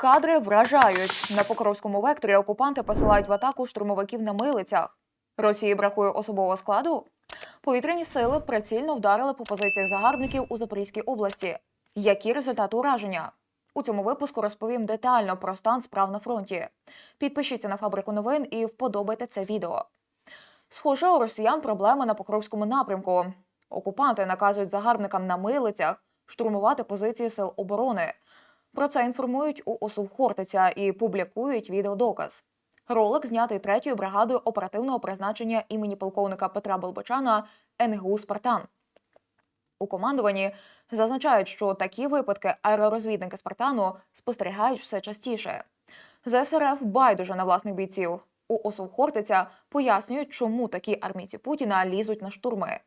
Кадри вражають на Покровському векторі. Окупанти посилають в атаку штурмовиків на милицях. Росії бракує особового складу. Повітряні сили прицільно вдарили по позиціях загарбників у Запорізькій області. Які результати ураження? У цьому випуску розповім детально про стан справ на фронті. Підпишіться на фабрику новин і вподобайте це відео. Схоже, у росіян проблеми на Покровському напрямку. Окупанти наказують загарбникам на милицях штурмувати позиції сил оборони. Про це інформують у ОСУ Хортиця і публікують відеодоказ. Ролик знятий третьою бригадою оперативного призначення імені полковника Петра Болбочана НГУ Спартан. У командуванні зазначають, що такі випадки аеророзвідники Спартану спостерігають все частіше. ЗСРФ байдуже на власних бійців. У ОСУ Хортиця пояснюють, чому такі армійці Путіна лізуть на штурми.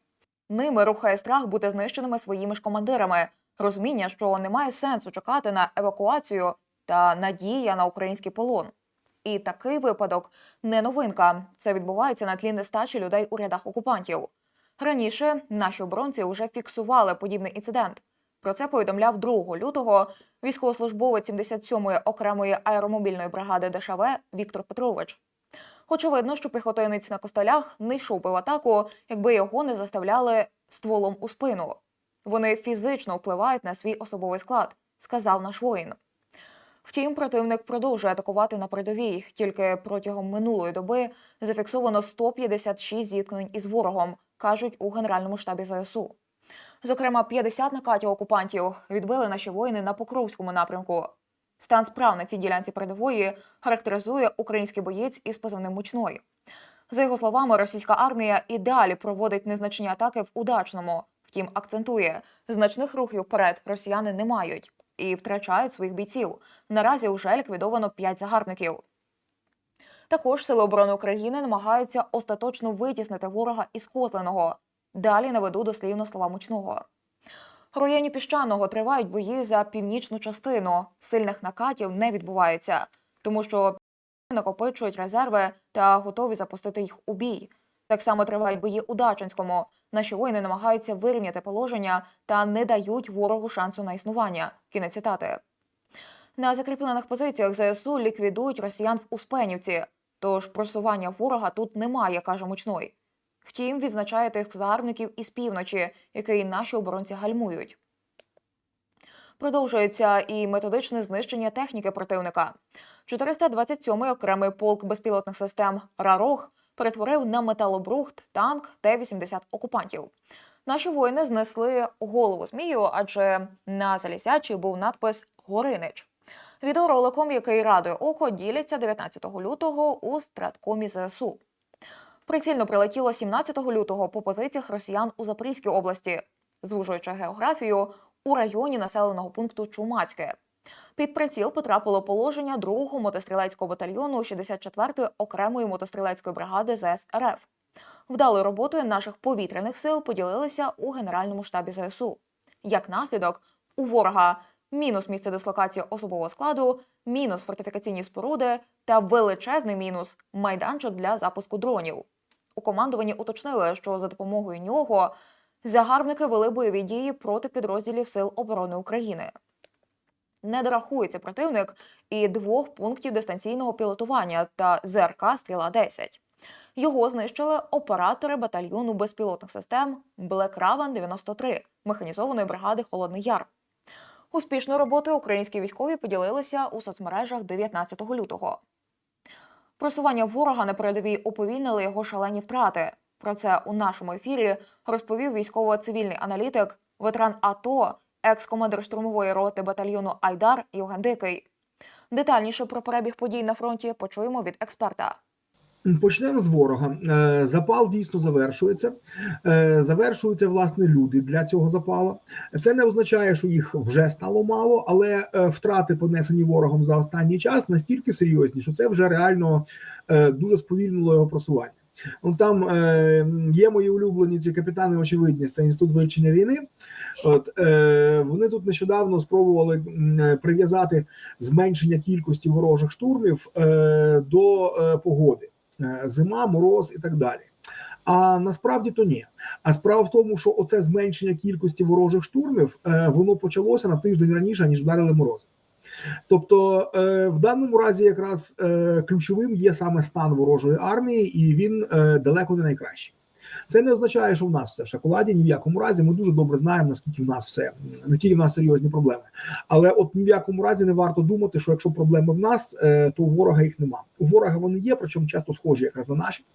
Ними рухає страх бути знищеними своїми ж командирами, розуміння, що немає сенсу чекати на евакуацію та надія на український полон. І такий випадок не новинка. Це відбувається на тлі нестачі людей у рядах окупантів. Раніше наші оборонці вже фіксували подібний інцидент. Про це повідомляв 2 лютого військовослужбовець 77-ї окремої аеромобільної бригади ДШВ Віктор Петрович. Очевидно, що піхотинець на костелях не йшов би в атаку, якби його не заставляли стволом у спину. Вони фізично впливають на свій особовий склад, сказав наш воїн. Втім, противник продовжує атакувати на передовій. Тільки протягом минулої доби зафіксовано 156 зіткнень із ворогом, кажуть у генеральному штабі ЗСУ. Зокрема, 50 накатів окупантів відбили наші воїни на Покровському напрямку. Стан справ на цій ділянці передової характеризує український боєць із позивним мучної. За його словами, російська армія і далі проводить незначні атаки в удачному. Втім, акцентує, значних рухів вперед росіяни не мають і втрачають своїх бійців. Наразі вже ліквідовано 5 загарбників. Також Сили оборони України намагаються остаточно витіснити ворога із Котленого. Далі наведу дослівно слова мучного. В районі піщаного тривають бої за північну частину. Сильних накатів не відбувається, тому що накопичують резерви та готові запустити їх у бій. Так само тривають бої у Дачинському. Наші воїни намагаються вирівняти положення та не дають ворогу шансу на існування. Кінець цитати. На закріплених позиціях ЗСУ ліквідують росіян в Успенівці. Тож просування ворога тут немає, каже мучной. Втім, відзначає тих загарбників із півночі, який наші оборонці гальмують. Продовжується і методичне знищення техніки противника. 427-й окремий полк безпілотних систем Рарог перетворив на металобрухт танк Т-80 окупантів. Наші воїни знесли голову змію, адже на залізячій був надпис Горинич. Відеороликом, який радує око, діляться 19 лютого у страткомі ЗСУ. Прицільно прилетіло 17 лютого по позиціях росіян у Запорізькій області, звужуючи географію у районі населеного пункту Чумацьке. Під приціл потрапило положення 2-го мотострілецького батальйону 64-ї окремої мотострілецької бригади ЗС РФ. Вдалою роботою наших повітряних сил поділилися у Генеральному штабі ЗСУ. Як наслідок, у ворога мінус місце дислокації особового складу, мінус фортифікаційні споруди та величезний мінус майданчик для запуску дронів. У командуванні уточнили, що за допомогою нього загарбники вели бойові дії проти підрозділів Сил оборони України. Не дорахується противник і двох пунктів дистанційного пілотування та ЗРК Стріла 10 Його знищили оператори батальйону безпілотних систем Black Raven 93 механізованої бригади Холодний Яр. Успішною роботою українські військові поділилися у соцмережах 19 лютого. Просування ворога на передовій уповільнили його шалені втрати. Про це у нашому ефірі розповів військово-цивільний аналітик, ветеран АТО, екс-командир штурмової роти батальйону Айдар Євген Дикий. Детальніше про перебіг подій на фронті почуємо від експерта. Почнемо з ворога. Е, Запал дійсно завершується. Е, Завершуються власне люди для цього запала. Це не означає, що їх вже стало мало, але е, втрати, понесені ворогом за останній час, настільки серйозні, що це вже реально дуже сповільнило його просування. Ну там е, є мої улюблені ці капітани очевидність, це інститут вивчення війни. От е, вони тут нещодавно спробували е, прив'язати зменшення кількості ворожих штурмів е, до е, погоди. Е, зима, мороз і так далі. А насправді то ні. А справа в тому, що оце зменшення кількості ворожих штурмів е, воно почалося на тиждень раніше, ніж вдарили морози. Тобто, е, в даному разі, якраз е, ключовим є саме стан ворожої армії, і він е, далеко не найкращий. Це не означає, що в нас все в шоколаді. Ні в якому разі. Ми дуже добре знаємо, наскільки в нас все наскільки в нас серйозні проблеми. Але от ні в якому разі не варто думати, що якщо проблеми в нас, е, то у ворога їх нема. У ворога вони є, причому часто схожі якраз на наші,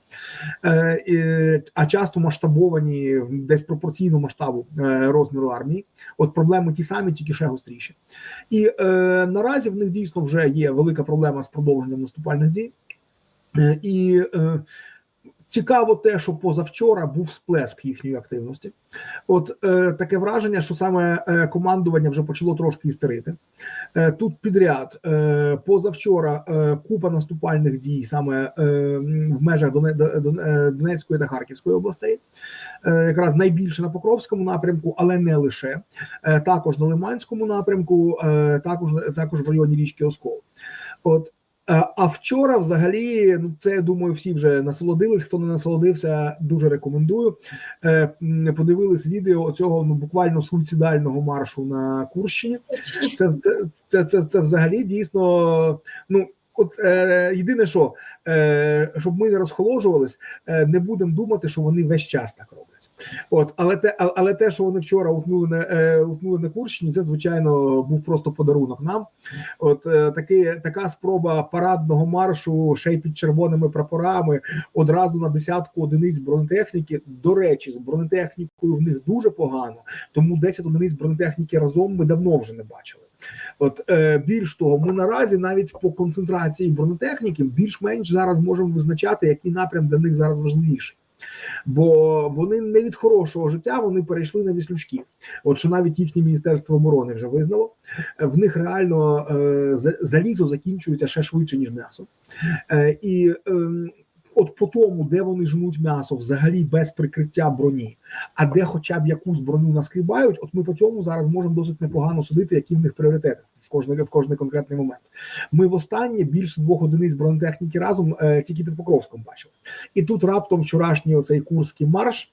Е, а часто масштабовані десь пропорційно масштабу е, розміру армії. От проблеми ті самі, тільки ще гостріші. І наразі в них дійсно вже є велика проблема з продовженням наступальних дій. І е, цікаво те, що позавчора був сплеск їхньої активності. От е, таке враження, що саме е, командування вже почало трошки істерити. Е, тут підряд е, позавчора е, купа наступальних дій саме е, в межах Доне, Донецької та Харківської областей, е, якраз найбільше на Покровському напрямку, але не лише Е, також на Лиманському напрямку, е, також також в районі річки Оскол. От А вчора, взагалі, ну це я думаю, всі вже насолодились. Хто не насолодився, дуже рекомендую. Е, Подивились відео цього ну буквально суїцидального маршу на Курщині. Це це, це, це, це взагалі дійсно. Ну от е, єдине, що е, щоб ми не розхоложувались, е, не будемо думати, що вони весь час так роблять. От, але те, але те, що вони вчора утнули на е, утнули на Курщині, це звичайно був просто подарунок нам. От е, таки, така спроба парадного маршу, ще й під червоними прапорами, одразу на десятку одиниць бронетехніки. До речі, з бронетехнікою в них дуже погано, тому 10 одиниць бронетехніки разом ми давно вже не бачили. От е, більш того, ми наразі навіть по концентрації бронетехніки більш-менш зараз можемо визначати, який напрям для них зараз важливіший. Бо вони не від хорошого життя вони перейшли на віслючків. От що навіть їхнє міністерство оборони вже визнало, Е, в них реально е, за- залізо закінчується ще швидше ніж м'ясо. Е, і ем, от по тому, де вони жнуть м'ясо, взагалі без прикриття броні, а де хоча б якусь броню наскрібають, от ми по цьому зараз можемо досить непогано судити, які в них пріоритети в кожний, в кожний конкретний момент. Ми востаннє більше двох одиниць бронетехніки разом е, тільки під Покровськом бачили. І тут раптом вчорашній оцей курський марш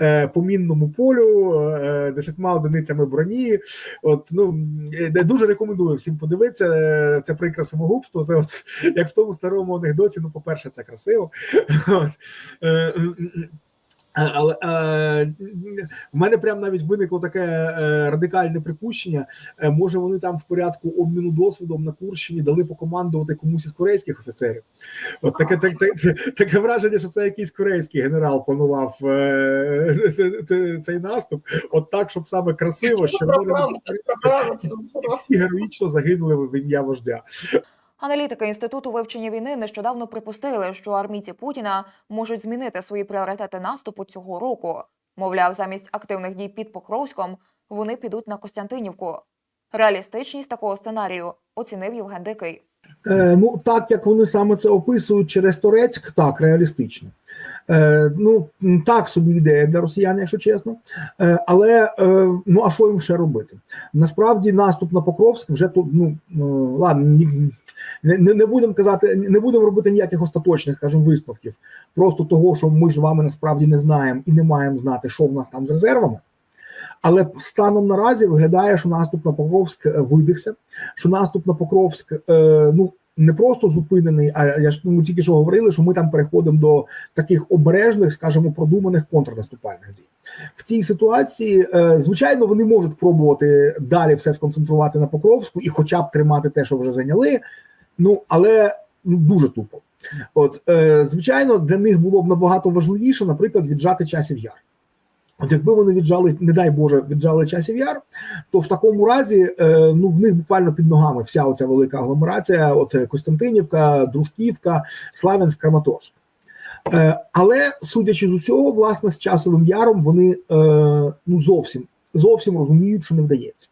е, по мінному полю, е, десятьма одиницями броні. От ну е, дуже рекомендую всім подивитися. Е, Це прикре самогубство. Це от як в тому старому анекдоті. Ну, по-перше, це красиво. От. Е. Е, Але е, в мене прям навіть виникло таке е, радикальне припущення. Е, може, вони там в порядку обміну досвідом на Курщині дали покомандувати комусь із корейських офіцерів. От таке, так, так, таке враження, що це якийсь корейський генерал планував е, це- це- цей наступ. От так, щоб саме красиво, що вони всі героїчно загинули в ім'я вождя. Аналітики інституту вивчення війни нещодавно припустили, що армійці Путіна можуть змінити свої пріоритети наступу цього року. Мовляв, замість активних дій під Покровськом вони підуть на Костянтинівку. Реалістичність такого сценарію оцінив Євген Дикий. Е, ну, так як вони саме це описують через Торецьк, так, реалістично. Е, ну, так собі ідея для росіян, якщо чесно. Е, але е, ну, а що їм ще робити? Насправді наступ на Покровськ вже тут, ну, ну ладно, не, не, будемо казати, не будемо робити ніяких остаточних, скажімо, висновків. Просто того, що ми ж вами насправді не знаємо і не маємо знати, що в нас там з резервами. Але станом наразі виглядає, що наступ на Покровськ е, видихся, що наступ на Покровськ е, ну не просто зупинений, а я ж ми тільки що говорили, що ми там переходимо до таких обережних, скажімо, продуманих контрнаступальних дій. В цій ситуації, е, звичайно, вони можуть пробувати далі все сконцентрувати на Покровську і, хоча б тримати те, що вже зайняли. Ну але ну дуже тупо. От е, звичайно, для них було б набагато важливіше, наприклад, віджати часів яр. От якби вони віджали, не дай Боже, віджали часів яр, то в такому разі е, ну в них буквально під ногами вся оця велика агломерація, от е, Костянтинівка, Дружківка, Славянськ, Краматорськ. Е, але судячи з усього, власне, з часовим яром вони ну зовсім зовсім розуміють, що не вдається.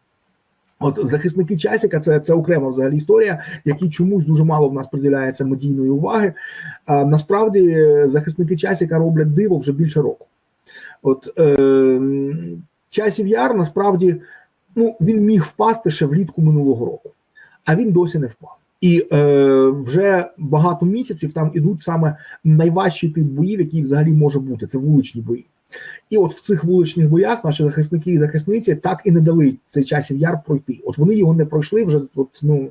От захисники часіка, це це окрема взагалі історія, якій чомусь дуже мало в нас приділяється медійної уваги. А насправді захисники часіка роблять диво вже більше року. От е, часів яр насправді ну він міг впасти ще влітку минулого року, а він досі не впав. І е, вже багато місяців там ідуть саме найважчий тип боїв, який взагалі може бути. Це вуличні бої. І от в цих вуличних боях наші захисники і захисниці так і не дали цей часів яр пройти. От вони його не пройшли вже. От ну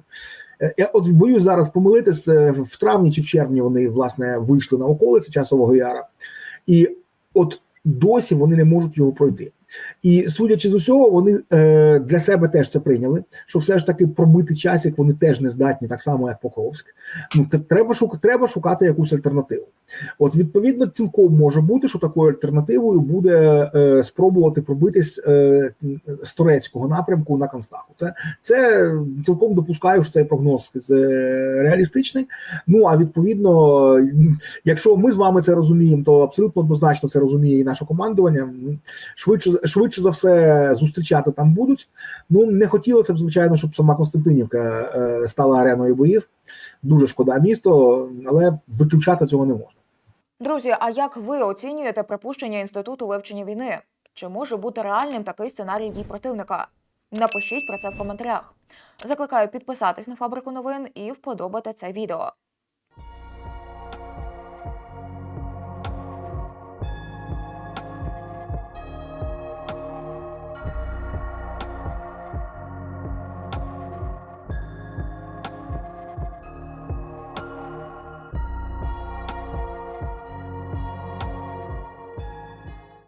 е, я от боюсь зараз помилитись е, в травні чи в червні. Вони власне вийшли на околиці часового яра, і от досі вони не можуть його пройти. І судячи з усього, вони е, для себе теж це прийняли. Що все ж таки пробити часик вони теж не здатні, так само як Покровськ. Ну треба шук, треба шукати якусь альтернативу. От відповідно, цілком може бути, що такою альтернативою буде е, спробувати пробитись е, з турецького напрямку на Констаху. Це це цілком допускаю, що цей прогноз е, реалістичний. Ну а відповідно, якщо ми з вами це розуміємо, то абсолютно однозначно це розуміє і наше командування. Швидше швидше за все зустрічати там будуть. Ну не хотілося б, звичайно, щоб сама Константинівка е, стала ареною боїв. Дуже шкода місто, але виключати цього не можна. Друзі, а як ви оцінюєте припущення інституту вивчення війни? Чи може бути реальним такий сценарій дій противника? Напишіть про це в коментарях. Закликаю підписатись на фабрику новин і вподобати це відео.